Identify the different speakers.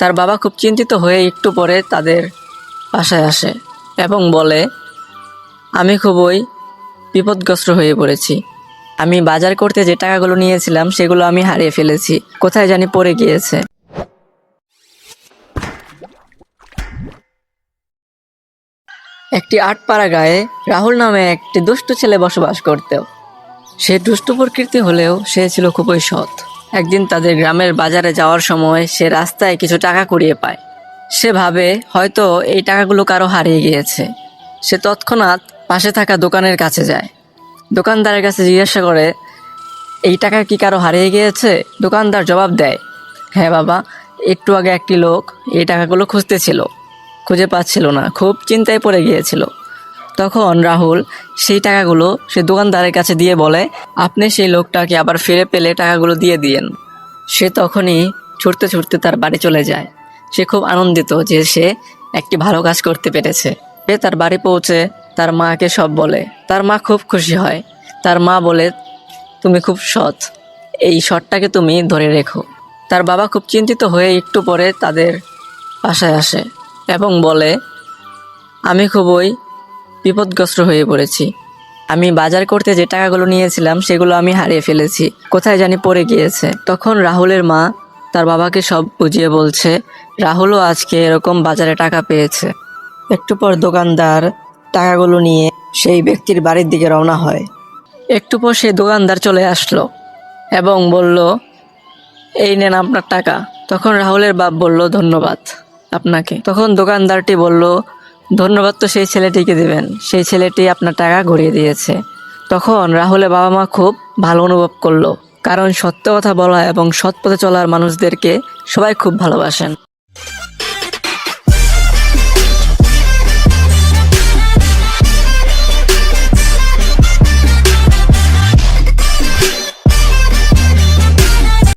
Speaker 1: তার বাবা খুব চিন্তিত হয়ে একটু পরে তাদের বাসায় আসে এবং বলে, আমি খুবই বিপদগ্রস্ত হয়ে পড়েছি। আমি বাজার করতে যে টাকাগুলো নিয়েছিলাম সেগুলো আমি হারিয়ে ফেলেছি। কোথায় জানি পড়ে গিয়েছে। একটি আটপাড়া গায়ে রাহুল নামে একটি দুষ্ট ছেলে বসবাস করত। সে দুষ্ট প্রকৃতি হলেও সে ছিল খুবই সৎ। একদিন তাদের গ্রামের বাজারে যাওয়ার সময় সে রাস্তায় কিছু টাকা কুড়িয়ে পায়। সে ভাবে, হয়তো এই টাকাগুলো কারও হারিয়ে গিয়েছে। সে তৎক্ষণাৎ পাশে থাকা দোকানের কাছে যায়। দোকানদারের কাছে জিজ্ঞাসা করে, এই টাকা কি কারও হারিয়ে গিয়েছে? দোকানদার জবাব দেয় হ্যাঁ বাবা, একটু আগে একটি লোক এই টাকাগুলো খুঁজতেছিল। খুঁজে পাচ্ছিল না, খুব চিন্তায় পড়ে গিয়েছিল। তখন রাহুল সেই টাকাগুলো সে দোকানদারের কাছে দিয়ে বলে, আপনি সেই লোকটাকে আবার ফিরে পেলে টাকাগুলো দিয়ে দিয়েন। সে তখনই ছুটতে ছুটতে তার বাড়ি চলে যায়। সে খুব আনন্দিত যে সে একটি ভালো কাজ করতে পেরেছে। সে তার বাড়ি পৌঁছে তার মাকে সব বলে। তার মা খুব খুশি হয়। তার মা বলে, তুমি খুব সৎ। এই শটটাকে তুমি ধরে রেখো। তার বাবা খুব চিন্তিত হয়ে একটু পরে তাদের বাসায় আসে এবং বলে, আমি খুবই বিপদগ্রস্ত হয়ে পড়েছি। আমি বাজার করতে যে টাকাগুলো নিয়েছিলাম, সেগুলো আমি হারিয়ে ফেলেছি। কোথায় জানি পড়ে গিয়েছে। তখন রাহুলের মা তার বাবাকে সব বুঝিয়ে বলছে, রাহুলও আজকে এরকম বাজারে টাকা পেয়েছে। একটু পর দোকানদার টাকাগুলো নিয়ে সেই ব্যক্তির বাড়ির দিকে রওনা হয়। একটু পর সেই দোকানদার চলে আসলো এবং বলল, এই নেন আপনার টাকা। তখন রাহুলের বাপ বলল, ধন্যবাদ আপনাকে। তখন দোকানদারটি বলল ধন্যবাদ তো সেই ছেলেটিকে দিবেন। সেই ছেলেটি আপনার টাকা ঘুরিয়ে দিয়েছে। তখন রাহুলের বাবা মা খুব ভালো অনুভব করল। কারণ সত্য কথা বলা এবং সৎ পথে চলার মানুষদেরকে সবাই খুব ভালোবাসেন।